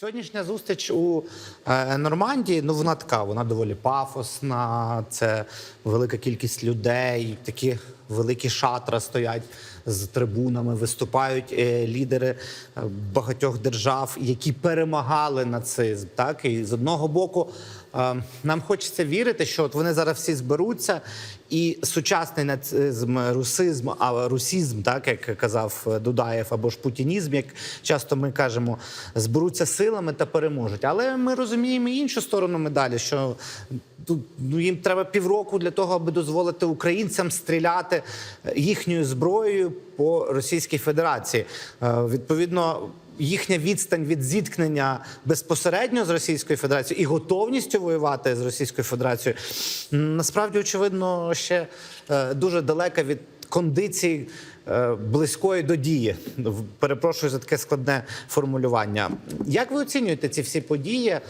Сьогоднішня зустріч у е, Нормандії, ну вона така, вона доволі пафосна. Це велика кількість людей, такі великі шатра стоять з трибунами, виступають е, лідери е, багатьох держав, які перемагали нацизм. Так і з одного боку. е, Нам хочеться вірити, що от вони зараз всі зберуться, і сучасний нацизм, русизм, а русізм, так як казав Дудаєв, або ж путінізм, як часто ми кажемо, зберуться силами та переможуть. Але ми розуміємо іншу сторону медалі, що ну, їм треба півроку для того, аби дозволити українцям стріляти їхньою зброєю по Російській Федерації. Е, Відповідно. Їхня відстань від зіткнення безпосередньо з Російською Федерацією і готовністю воювати з Російською Федерацією насправді очевидно ще е, дуже далека від кондиції е, близької до дії. Перепрошую за таке складне формулювання. Як ви оцінюєте ці всі події е,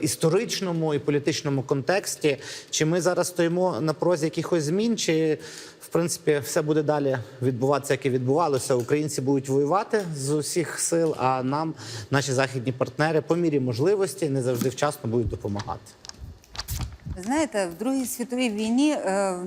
історичному і політичному контексті? Чи ми зараз стоїмо на прозі якихось змін? Чи в принципі все буде далі відбуватися, як і відбувалося? Українці будуть воювати з усіх сил, а нам, наші західні партнери, по мірі можливості не завжди вчасно будуть допомагати. Знаєте, в Другій світовій війні е,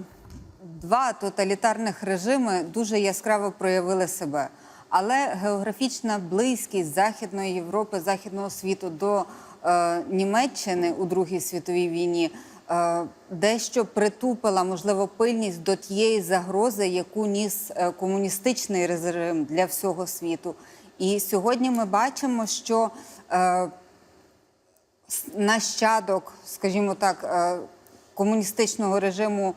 два тоталітарних режими дуже яскраво проявили себе. Але географічна близькість Західної Європи, Західного світу до е, Німеччини у Другій світовій війні е, дещо притупила, можливо, пильність до тієї загрози, яку ніс е, комуністичний режим для всього світу. І сьогодні ми бачимо, що е, нащадок, скажімо так, е, комуністичного режиму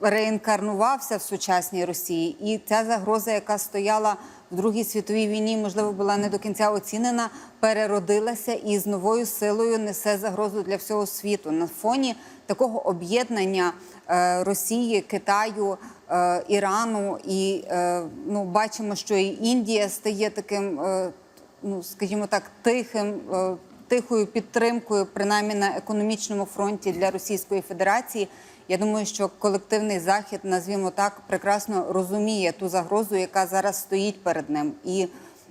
реінкарнувався в сучасній Росії, і ця загроза, яка стояла в Другій світовій війні, можливо, була не до кінця оцінена, переродилася і з новою силою несе загрозу для всього світу на фоні такого об'єднання е, Росії, Китаю. е, Ірану і е, ну бачимо, що і Індія стає таким, е, ну скажімо так, тихим е, тихою підтримкою, принаймні на економічному фронті для Російської Федерації. Я думаю, що колективний захід, назвімо так, прекрасно розуміє ту загрозу, яка зараз стоїть перед ним. І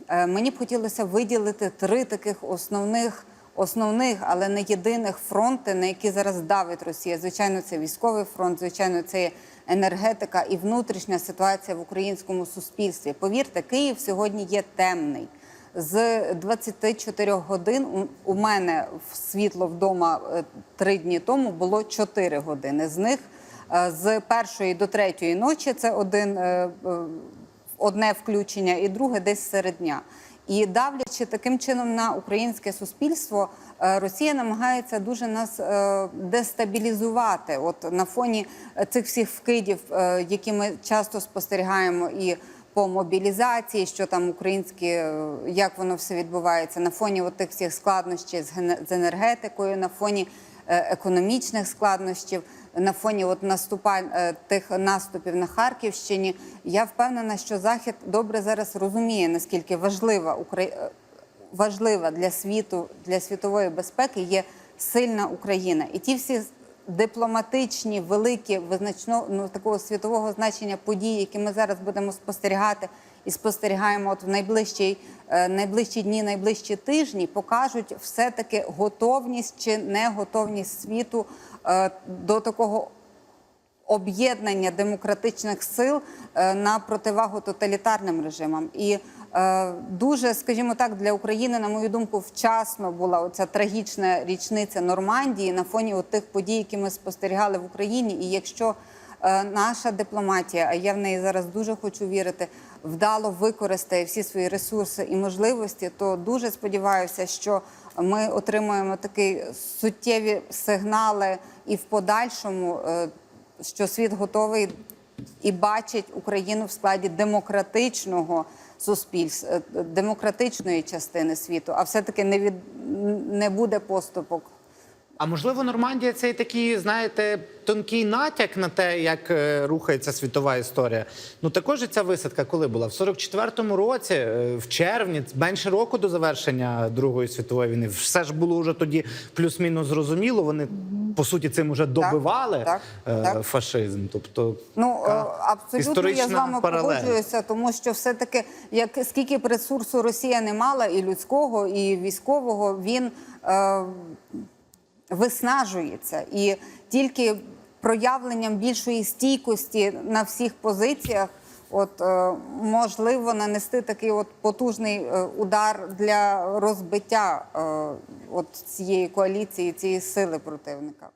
е, мені б хотілося виділити три таких основних. Основних, але не єдиних фронти, на які зараз давить Росія. Звичайно, це військовий фронт, звичайно, це енергетика і внутрішня ситуація в українському суспільстві. Повірте, Київ сьогодні є темний. З 24 годин у- мене світло вдома е, три дні тому було 4 години. З них е, з першої до третьої ночі це один, е, одне включення, і друге десь серед дня. І давлячи таким чином на українське суспільство, Росія намагається дуже нас дестабілізувати. От на фоні цих всіх вкидів, які ми часто спостерігаємо, і по мобілізації, що там українські, е, як воно все відбувається, на фоні от тих всіх складнощів з енергетикою, на фоні е, економічних складнощів, на фоні от наступань е, тих наступів на Харківщині. Я впевнена, що Захід добре зараз розуміє, наскільки важлива важлива для світу, для світової безпеки є сильна Україна. І ті всі дипломатичні, великі, визначно ну, такого світового значення події, які ми зараз будемо спостерігати і спостерігаємо от в найближчі, е, найближчі дні, найближчі тижні, покажуть все-таки готовність чи неготовність світу е, до такого об'єднання демократичних сил е, на противагу тоталітарним режимам. І е, дуже, скажімо так, для України, на мою думку, вчасно була оця трагічна річниця Нормандії на фоні тих подій, які ми спостерігали в Україні. І якщо е, наша дипломатія, а я в неї зараз дуже хочу вірити, вдало використає всі свої ресурси і можливості, то дуже сподіваюся, що ми отримаємо такі суттєві сигнали і в подальшому. Що світ готовий і бачить Україну в складі демократичного суспільства, е, демократичної частини світу, а все-таки не від не буде поступок. А можливо, Нормандія це і такий, знаєте, тонкий натяк на те, як е, рухається світова історія. Ну також ця висадка коли була? В 44-му році, е, в червні, менше року до завершення Другої світової війни. Все ж було вже тоді плюс-мінус зрозуміло. Вони по суті цим уже добивали так, е, так. фашизм. Тобто Ну абсолютно я з вами паралель. погоджуюся, тому що все-таки як скільки б ресурсу Росія не мала, і людського, і військового, він е, виснажується. І тільки проявленням більшої стійкості на всіх позиціях. От е, можливо нанести такий от потужний е, удар для розбиття е, от цієї коаліції, цієї сили противника.